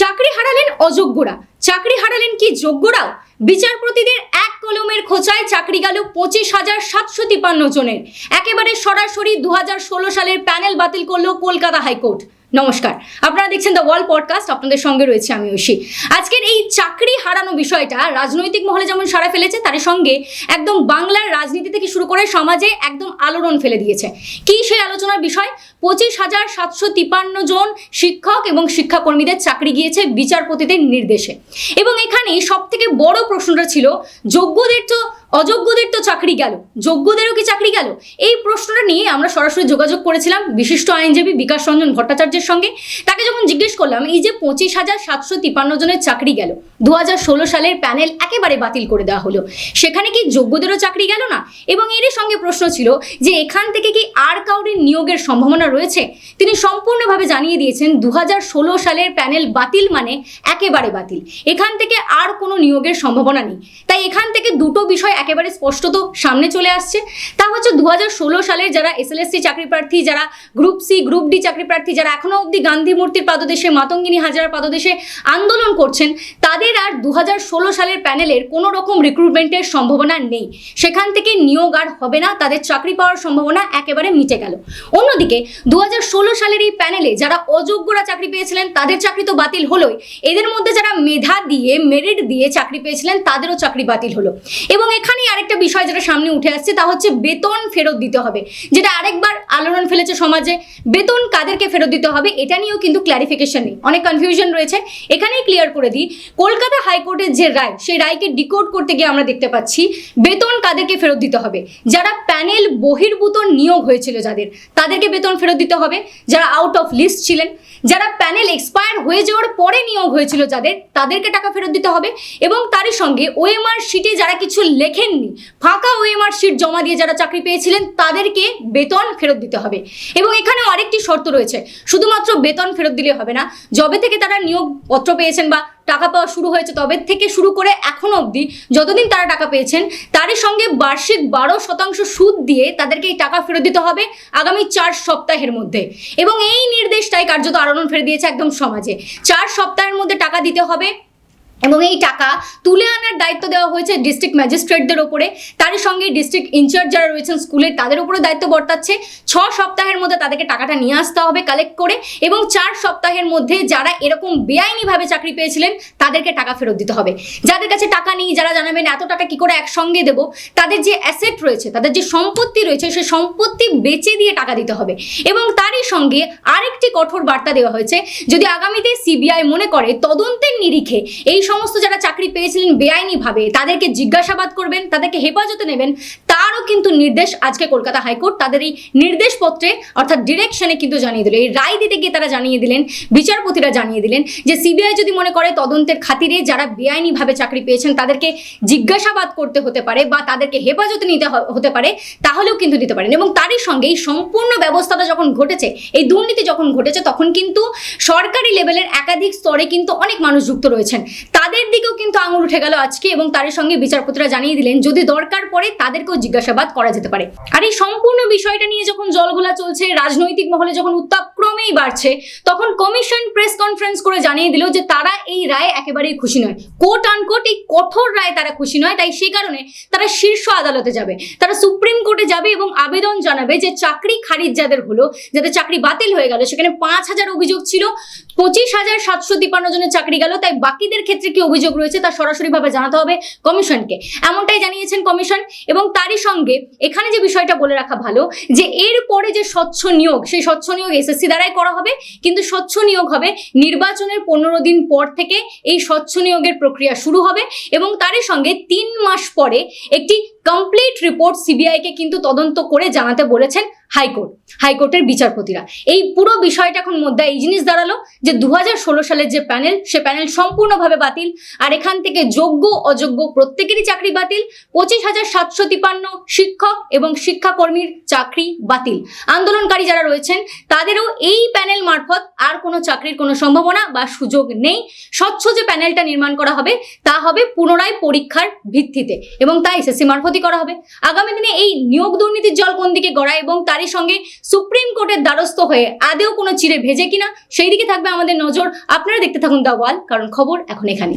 চাকরি হারালেন অযোগ্যরা। চাকরি হারালেন কি যোগ্যরাও? বিচারপতিদের এক কলমের খোঁচায় চাকরি গেল পঁচিশ হাজার সাতশো তিপান্ন জনের। একেবারে সরাসরি দু হাজার ষোলো সালের প্যানেল বাতিল করল কলকাতা হাইকোর্ট। নমস্কার। আপনারা দেখছেন দ্য ওয়ার্ল্ড পডকাস্ট আপনাদের সঙ্গে রয়েছে আমি ঐশী। আজকের এই চাকরি হারানো বিষয়টা রাজনৈতিক মহলে যেমন সারা ফেলেছে তার সঙ্গে একদম বাংলার রাজনীতি থেকে শুরু করে সমাজে একদম আলোড়ন ফেলে দিয়েছে। কি সেই আলোচনার বিষয়? পঁচিশ হাজার সাতশো তিপান্ন জন শিক্ষক এবং শিক্ষাকর্মীদের চাকরি গিয়েছে বিচারপতিদের নির্দেশে। এবং এখানে সব থেকে বড় প্রশ্নটা ছিল, যোগ্যদের তো অযোগ্যদের তো চাকরি গেল। যোগ্যদেরও কি চাকরি গেল? এই প্রশ্নটা নিয়ে আমরা সরাসরি যোগাযোগ করেছিলাম বিশিষ্ট আইনজীবী বিকাশ রঞ্জন ভট্টাচার্যের সঙ্গে। তাকে যখন জিজ্ঞেস করলাম, এই যে পঁচিশ হাজার সাতশো তিপান্ন জনের চাকরি গেল দু হাজার ষোলো সালের প্যানেল একেবারে বাতিল করে দেওয়া হলো, সেখানে কি যোগ্যদেরও চাকরি গেল না? এবং এরই সঙ্গে প্রশ্ন ছিল যে, এখান থেকে কি আর কাউরির নিয়োগের সম্ভাবনা রয়েছে? তিনি সম্পূর্ণভাবে জানিয়ে দিয়েছেন দু হাজার ষোলো সালের প্যানেল বাতিল মানে একেবারে বাতিল। এখান থেকে আর কোনো নিয়োগের সম্ভাবনা নেই। তাই এখান থেকে দুটো বিষয় একেবারে স্পষ্টত সামনে চলে আসছে। তা হচ্ছে দু হাজার ষোলো সালের যারা এসএলএসসি চাকরি প্রার্থী, যারা গ্রুপ সি গ্রুপ ডি চাকরি প্রার্থী, যারা এখনও অবধি গান্ধী মূর্তির পাদদেশে, মাতঙ্গিনী হাজার পাদদেশে আন্দোলন করছেন, তাদের আর দু হাজার ষোলো সালের প্যানেলের কোনো রকম রিক্রুটমেন্টের সম্ভাবনা নেই। সেখান থেকে নিয়োগ আর হবে না, তাদের চাকরি পাওয়ার সম্ভাবনা একেবারে মিটে গেল। অন্যদিকে দু হাজার ষোলো সালের এই প্যানেলে যারা অযোগ্যরা চাকরি পেয়েছিলেন, তাদের চাকরি তো বাতিল হলোই। এদের মধ্যে যারা মেধা দিয়ে মেরিট দিয়ে চাকরি পেয়েছিলেন, তাদেরও চাকরি বাতিল হলো। এবং এখানেই আরেকটা বিষয় যেটা সামনে উঠে আসছে, তা হচ্ছে বেতন ফেরত দিতে হবে। যেটা আরেকবার আলোড়ন ফেলেছে সমাজে, বেতন কাদেরকে ফেরত দিতে হবে এটা নিয়েও কিন্তু ক্ল্যারিফিকেশন নেই। অনেক কনফিউশন রয়েছে। এখানেই ক্লিয়ার করে দিই, কলকাতা হাইকোর্টের যে রায়, সেই রায়কে ডিকোড করতে গিয়ে আমরা দেখতে পাচ্ছি, বেতন কাদেরকে ফেরত দিতে হবে। যারা প্যানেল বহির্ভূত নিয়োগ হয়েছিল যাদের, তাদেরকে বেতন ফেরত দিতে হবে। যারা আউট অফ লিস্ট ছিলেন, যারা প্যানেল এক্সপায়ার হয়ে যাওয়ার পরে নিয়োগ হয়েছিল যাদের, তাদেরকে টাকা ফেরত দিতে হবে। এবং তারই সঙ্গে ওএমআর শিটে যারা কিছু লেখেননি ফাঁকা ওএমআর শিট জমা দিয়ে যারা চাকরি পেয়েছিলেন, তাদেরকে বেতন ফেরত দিতে হবে। এবং এখানেও আরেকটি শর্ত রয়েছে, শুধুমাত্র বেতন ফেরত দিলে হবে না, যবে থেকে তারা নিয়োগ পত্র পেয়েছেন বা টাকা পাওয়া শুরু হয়েছে, তবে থেকে শুরু করে এখন অবধি যতদিন তারা টাকা পেয়েছেন, তারই সঙ্গে বার্ষিক বারো শতাংশ সুদ দিয়ে তাদেরকে এই টাকা ফেরত দিতে হবে আগামী চার সপ্তাহের মধ্যে। এবং এই নির্দেশটাই কার্যত আলোড়ন ফেলে দিয়েছে একদম সমাজে। চার সপ্তাহের মধ্যে টাকা দিতে হবে এবং এই টাকা তুলে আনার দায়িত্ব দেওয়া হয়েছে ডিস্ট্রিক্ট ম্যাজিস্ট্রেটদের ওপরে। তারই সঙ্গে ডিস্ট্রিক্ট ইনচার্জ যারা রয়েছেন স্কুলের, তাদের উপরে দায়িত্ব বর্তাচ্ছে। ছ সপ্তাহের মধ্যে তাদেরকে টাকাটা নিয়ে আসতে হবে কালেক্ট করে এবং চার সপ্তাহের মধ্যে যারা এরকম বেআইনিভাবে চাকরি পেয়েছিলেন, তাদেরকে টাকা ফেরত দিতে হবে। যাদের কাছে টাকা নেই, যারা জানাবেন, এত টাকা কি করে একসঙ্গে দেবো? তাদের যে অ্যাসেট রয়েছে, তাদের যে সম্পত্তি রয়েছে সেই সম্পত্তি বেচে দিয়ে টাকা দিতে হবে। এবং তারই সঙ্গে আরেকটি কঠোর বার্তা দেওয়া হয়েছে। যদি আগামীতে সিবিআই মনে করে তদন্তের নিরিখে এই সমস্ত যারা চাকরি পেয়েছিলেন বেআইনি ভাবে তাদেরকে জিজ্ঞাসাবাদ করবেন তাদেরকে হেফাজতে নেবেন তারও কিন্তু নির্দেশ আজকে কলকাতা হাইকোর্ট তাদের এই নির্দেশপত্রে অর্থাৎ ডিরেকশনে কিন্তু জানিয়ে দিল। এই রায় দিতে গিয়ে তারা জানিয়ে দিলেন, বিচারপতিরা জানিয়ে দিলেন যে সিবিআই যদি মনে করে তদন্তের খাতিরে যারা বেআইনিভাবে চাকরি পেয়েছেন তাদেরকে জিজ্ঞাসাবাদ করতে হতে পারে বা তাদেরকে হেফাজতে নিতে হতে পারে, তাহলেও কিন্তু নিতে পারেন। এবং তারই সঙ্গে এই সম্পূর্ণ ব্যবস্থাটা যখন ঘটেছে, এই দুর্নীতি যখন ঘটেছে, তখন কিন্তু সরকারি লেভেলের একাধিক স্তরে কিন্তু অনেক মানুষ যুক্ত রয়েছেন। কিন্তু আঙুল উঠে গেল আজকে এবং তার সঙ্গে বিচারপতিরা জানিয়ে দিলেন, যদি দরকার পড়ে তাদেরকেও জিজ্ঞাসাবাদ করা যেতে পারে। আর এই সম্পূর্ণ বিষয়টা নিয়ে যখন জলগোলা চলছে, রাজনৈতিক মহলে যখন উত্তাপ ক্রমেই বাড়ছে। তখন কমিশন প্রেস কনফারেন্স করে জানিয়ে দিল যে তারা এই রায়ে একেবারেই খুশি নয়। কোট আনকোট এই কঠোর রায় তারা খুশি নয়, তাই সেই কারণে তারা শীর্ষ আদালতে যাবে। তারা সুপ্রিম কোর্টে যাবে এবং আবেদন জানাবে যে চাকরি খারিজ যাদের হলো, যাদের চাকরি বাতিল হয়ে গেল, সেখানে পাঁচ হাজার অভিযোগ ছিল, পঁচিশ হাজার সাতশো তিপ্পান্ন জনের চাকরি গেল, তাই বাকিদের ক্ষেত্রে কি অভিযোগ রয়েছে তা সরাসরিভাবে জানাতে হবে কমিশনকে। এমনটাই জানিয়েছেন কমিশন এবং তারই সঙ্গে এখানে যে বিষয়টা বলে রাখা ভালো, যে এর পরে যে স্বচ্ছ নিয়োগ, সেই স্বচ্ছ নিয়োগ এসএসসি দ্বারাই করা হবে, কিন্তু স্বচ্ছ নিয়োগ হবে। নির্বাচনের পনেরো দিন পর থেকে এই স্বচ্ছ নিয়োগের প্রক্রিয়া শুরু হবে এবং তারই সঙ্গে তিন মাস পরে একটি কমপ্লিট রিপোর্ট সিবিআইকে কিন্তু তদন্ত করে জানাতে বলেছেন হাইকোর্ট, হাইকোর্টের বিচারপতিরা। এই পুরো বিষয়টা এখন মধ্যে এই জিনিস দাঁড়াল যে দু হাজার ষোলো সালের যে প্যানেল, সে প্যানেল সম্পূর্ণভাবে বাতিল। আর এখান থেকে যোগ্য, অযোগ্য প্রত্যেকেরই চাকরি বাতিল। পঁচিশ হাজার সাতশো তিপান্ন শিক্ষক এবং শিক্ষাকর্মীর চাকরি বাতিল। আন্দোলনকারী যারা রয়েছেন, তাদেরও এই প্যানেল মারফত আর কোনো চাকরির কোনো সম্ভাবনা বা সুযোগ নেই। স্বচ্ছ যে প্যানেলটা নির্মাণ করা হবে, তা হবে পুনরায় পরীক্ষার ভিত্তিতে। এবং তাই এসএসসি মারফত পদোন্নতি করা হবে। আগামী দিনে এই নিয়োগ দুর্নীতির জল কোন দিকে গড়ায় এবং তারই সঙ্গে সুপ্রিম কোর্টের দ্বারস্থ হয়ে আদেও কোনো চিড়ে ভেজে কিনা, সেই দিকে থাকবে আমাদের নজর। আপনারা দেখতে থাকুন দা ওয়াল, কারণ খবর এখন এখানে